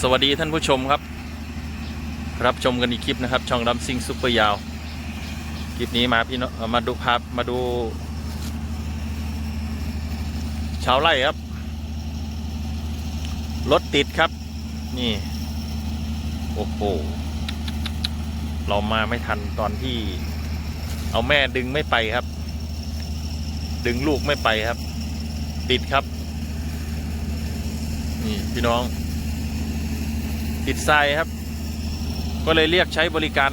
สวัสดีท่านผู้ชมครับ รับชมกันอีกคลิปนะครับ ช่องดำซิงซุปเปอร์ยาว คลิปนี้มาพี่น้องมาดูภาพมาดู ชาวไร่ครับ รถติดครับ นี่ โอ้โห เรามาไม่ทันตอนที่ เอาแม่ดึงไม่ไปครับ ดึงลูกไม่ไปครับ ติดครับ นี่พี่น้อง ติดทรายครับ ก็เลยเรียกใช้บริการ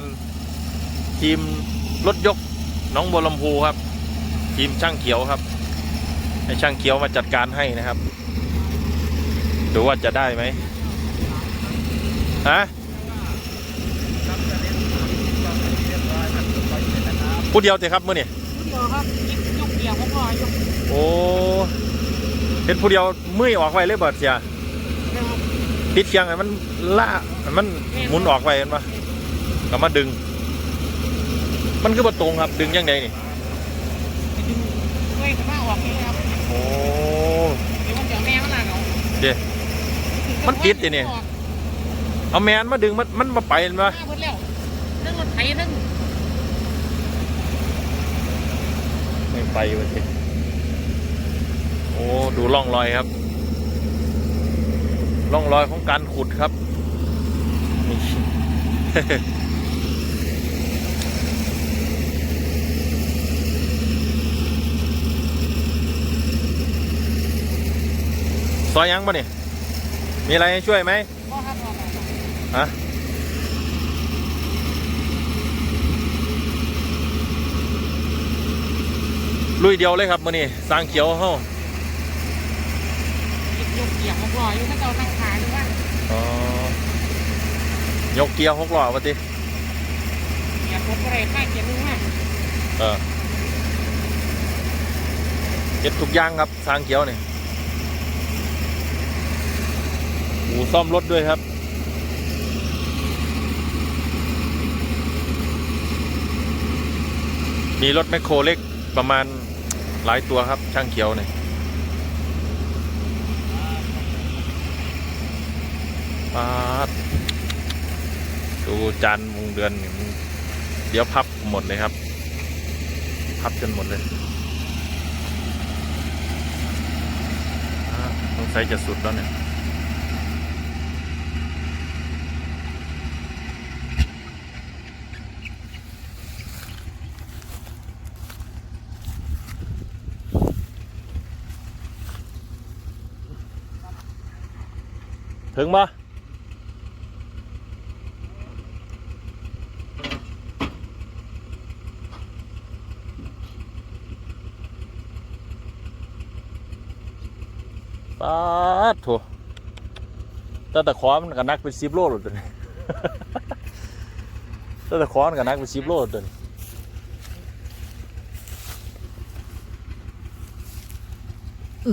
ทีมรถยกหน้องบัวลำพูครับ ทีมช่างเขียวครับ ให้ช่างเขียวมาจัดการให้นะครับ ดูว่าจะได้ไหมฮะผู้เดียวเถอะครับมื่อนี่ผู้เดียวครับยิบยกเดียวผมรออยู่โอ้เป็นผู้เดียวมือออกไว้เลยเบิดเสียนะครับ ติดเคียงให้มันล่าให้มันหมุนออกไปเห็นปะก็มาดึง มันคือประตรงครับ ดึงยังไงนี่ไปดึงช่วยกันมาออกนี่นะครับโอ้เดี๋ยวมันเดี๋ยวแม่มันลากเอาเดี๋ยวมันติดดิเนี่ยเอาแมนมาดึงมันมันมาไปเห็นปะมาหมดแล้วเรื่องรถไถเรื่องไม่ไปวะทีโอ้ดูร่องรอยครับ ร่องรอยของการขุดครับนี่ซอยยังปะเนี่ยมีอะไรให้ช่วยไหมพ่อครับออกมาฮะลุยเดียวเลยครับมื่อนี้สร้างเขียวเฮา ยิบยกเดียวผมรออยู่ถ้าเรานั่งขายหรือว่าอ๋อยกเกียร์หกล้อมาติเกียร์ผมอะไรค่าเกียร์นึงมากเออเก็บทุกอย่างครับสร้างเขียวนี่อูซ่อมรถด้วยครับมีรถแมคโครเล็กประมาณหลายตัวครับช่างเขียวเนี่ย ปาดดูจานวงเดือนเดี๋ยวพับหมดเลยครับ พับจนหมดเลยต้องใส่จะสุดแล้วเนี่ยถึงปะปาดโถ แต่ตะขอมันก็นักเป็นสิบโลหลุดเลยแต่ตะขอมันก็นักเป็นสิบโลหลุดเลยอื้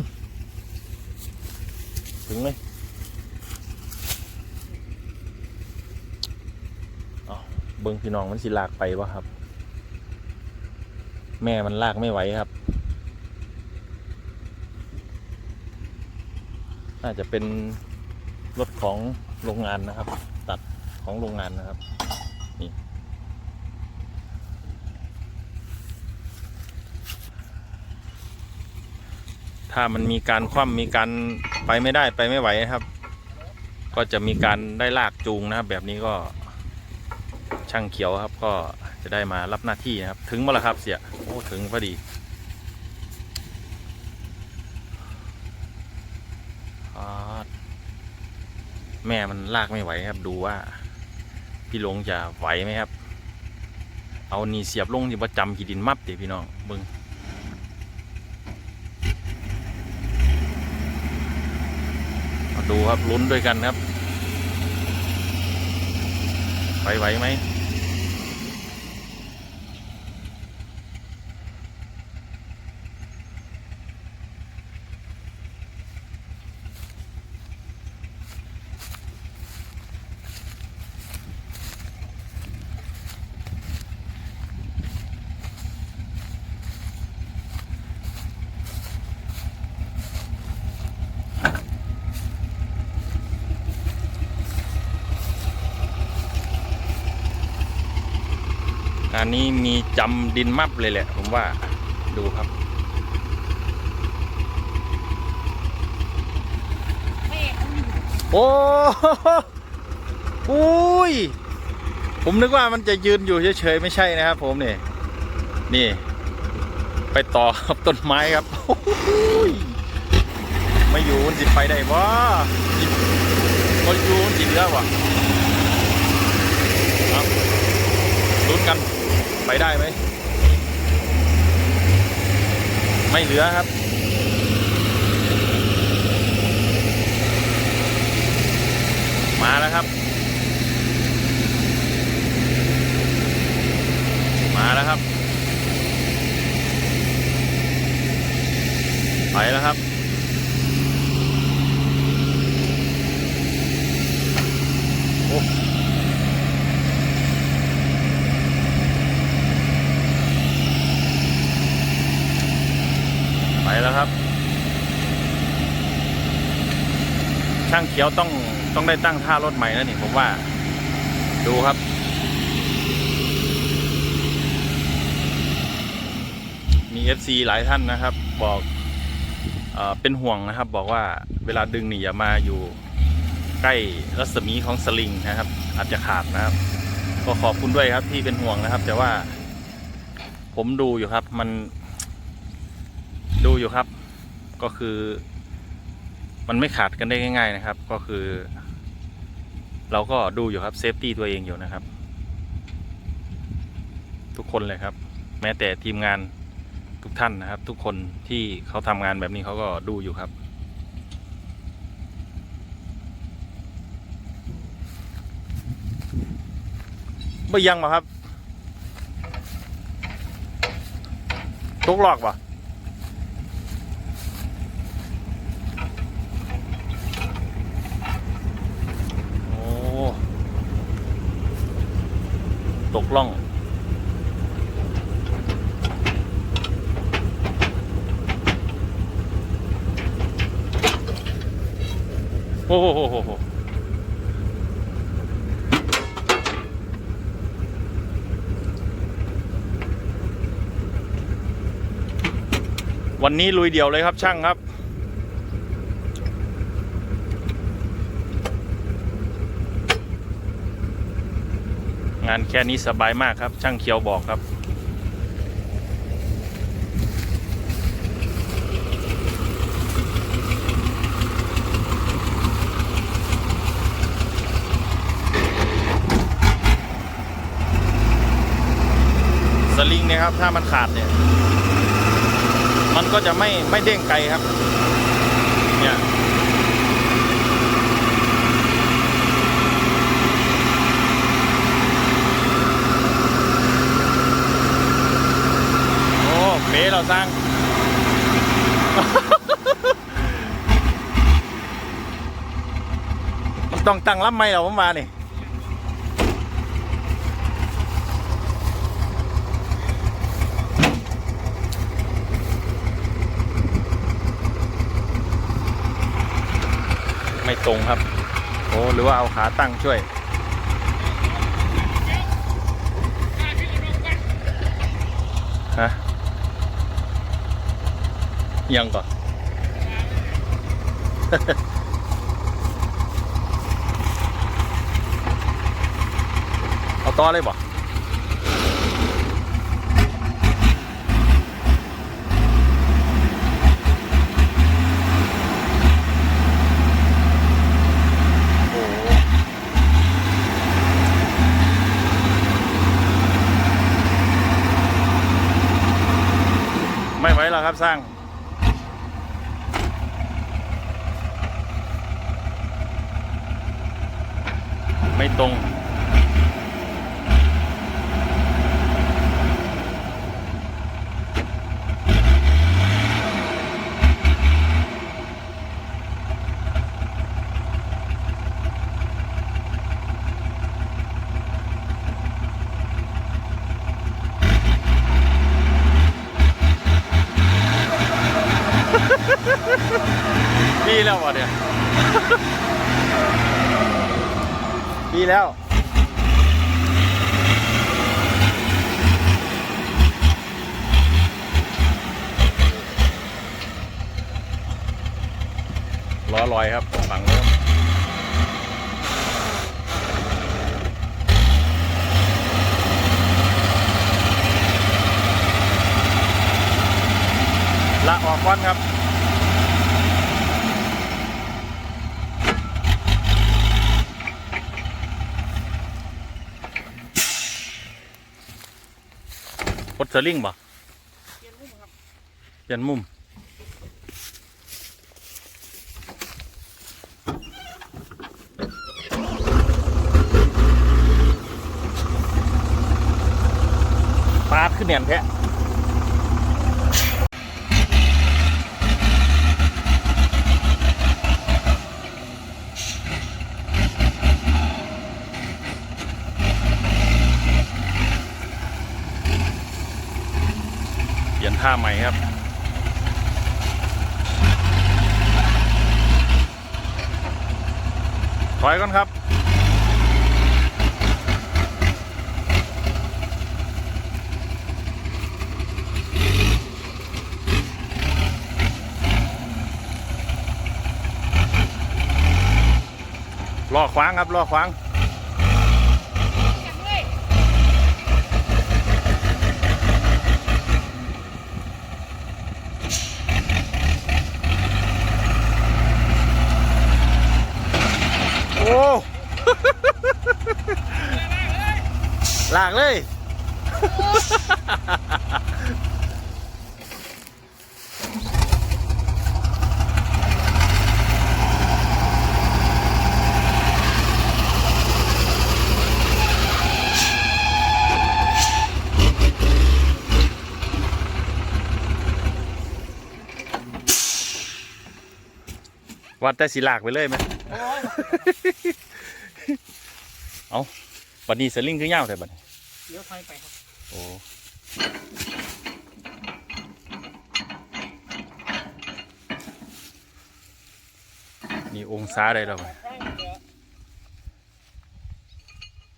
ถึงไหมเบิ้งพี่น้องมันสิลากไปวะครับ แม่มันลากไม่ไหวครับ น่าจะเป็น ของโรงงานนะครับ ตัดของโรงงานนะครับนี่ถ้ามันมีการคว่ำมีการไปไม่ได้ไปไม่ไหวนะครับ ก็จะมีการได้ลากจูงนะครับ แบบนี้ก็ช่างเขียวครับ ก็จะได้มารับหน้าที่นะครับ ถึงมาแล้วครับเสียโอ้ถึงพอดีอ่า แม่มันลากไม่ไหวครับ ดูว่า พี่ลงจะไหวไหมครับ เอานี่เสียบลงที่ประจำขีดินมับเดี๋ยวพี่น้องเบิ้งมาดูครับลุ้นด้วยกันครับ ไปไหวไหม นนี้มีจำดินมับเลยแหละ ผมว่าดูครับโอ้อุ้ย ผมนึกว่ามันจะยืนอยู่เฉยๆไม่ใช่นะครับผมนี่ นี่ ไปต่อกับต้นไม้ครับโอ้ยไม่อยู่มันสิไปได้วะก็อยู่มันสิเหลือวะเอาลุ้นกัน ไปได้ไหม ไม่เหลือครับ มาแล้วครับ มาแล้วครับ ไปแล้วครับ โอ้ไปแล้วครับ ช่างเขียวต้องต้องได้ตั้งท่ารถใหม่แล้วนี่ผมว่า ดูครับ มี FC หลายท่านนะครับ บอกเออเป็นห่วงนะครับ บอกว่าเวลาดึงนี่อย่ามาอยู่ใกล้รัศมีของสลิงนะครับ อาจจะขาดนะครับ ก็ขอบคุณด้วยครับที่เป็นห่วงนะครับ แต่ว่า ผมดูอยู่ครับมันดูอยู่ครับ ก็คือ มันไม่ขาดกันได้ง่าย ๆนะครับ ก็คือ เราก็ดูอยู่ครับเซฟตี้ตัวเองอยู่นะครับ ทุกคนเลยครับ แม้แต่ทีมงานทุกท่านนะครับ ทุกคนที่เขาทำงานแบบนี้เขาก็ดูอยู่ครับ ไม่ยังมาครับทุกหลอกปะ โอ้ ตกล่องโอ้โหโหโหโหวันนี้ลุยเดี่ยวเลยครับช่างครับ งานแค่นี้สบายมากครับ ช่างเขียวบอกครับ สลิงเนี่ยครับ ถ้ามันขาดเนี่ย มันก็จะไม่ไม่เด้งไกลครับ เนี่ย โอ้เป๋เราสร้าง ต้องตั้งรับไม่เราผมมานี่ไม่ตรงครับ โอ้หรือว่าเอาขาตั้งช่วยฮะ ยังก่อน เอาต่อเลยบ่โอ้ไม่ไหวแล้วครับสร้าง ไม่ตรงดีแล้ววะเนี่ย แล้ว ล้อลอยครับฝั่งโน้นละออกก้อนครับ ดสลิงบ่เปลี่ยนมุมครับเปลี่ยนมุมปาดขึ้นเนียนแท้ เปลี่ยนท่าใหม่ครับ ถอยก่อนครับรอขวางครับรอขวาง จังเลย โอ้ ลากเลย วัดแต่สีลากไปเลยไหมโอ้ยเอา บัดนี้สลิงคือยาวแต่บัดนี้เดี๋ยวถอยไปครับโอ้นี่องศาได้แล้วบัดได้เดี๋ยว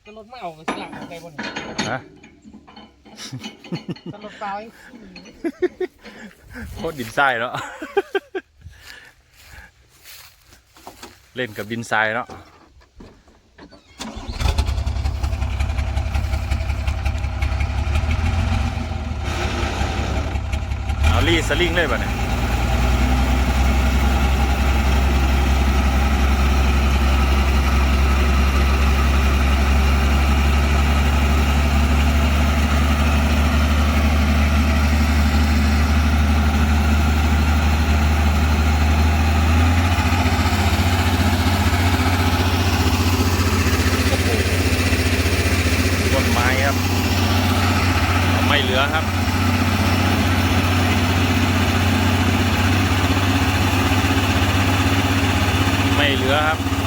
จะรถไม่ออกสลับไปบนนี้ฮะจะรถเปล่าเองโคตรดินทรายแล้วเล่นกับดินทรายเนาะ ลีสลิงเลยบัดเนี่ยต้นไม้ครับ ไม่เหลือครับ ไม่เห ลือครับ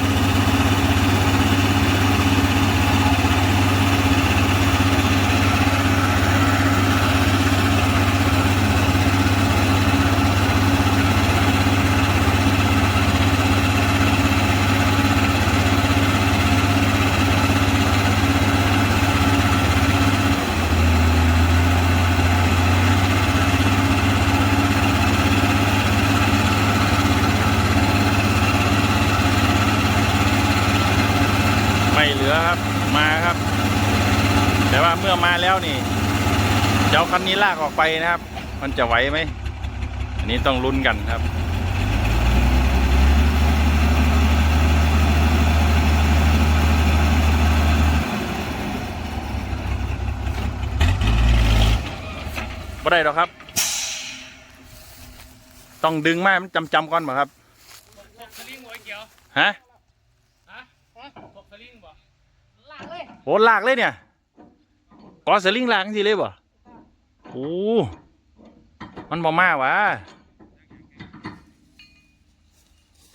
ไม่เหลือครับ มาครับ แต่ว่าเมื่ อมาแล้วนี่จะเอาคันนี้ลากออกไปนะครับ มันจะไหวไหมอันนี้ต้องลุ้นกันครับบ่ได้หรอกครับ ต้องดึงไม้มันจำจำๆก่อนบ่ครับตกสลิงหัวเกี่ยวฮะฮะฮะตกสลิงบ่ลากเลยโหลากเลยเนี่ย กอสลิงลากทีเลยบ่โอ้มันบ่มาวะ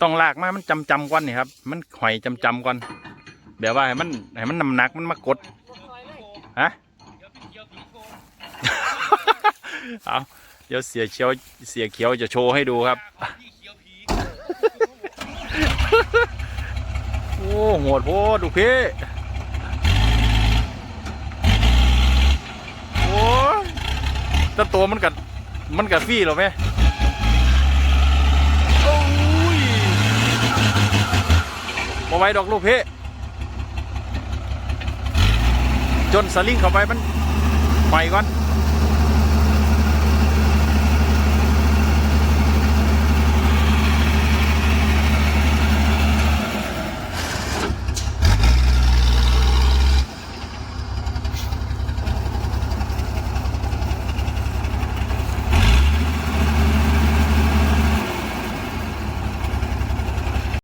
ต้องลากมา มันจำจำก่อนนี่ครับ มันหอยจำจำก่อนแบบว่าให้มันให้มันน้ำหนักมันมากดอยเลยฮะเดี๋ยวไปเกี่ยวผีโกงเอาเดี๋ยวเสียเขียวเสียเขียวจะโชว์ให้ดูครับ โอ้โหดโพดดูพี่ แต่ตัวมันกัดมันกัดฟี่หรอแหมโอ้ยมาไว้ดอกลูกเพจนสลิงเข้าไปมันไปก่อน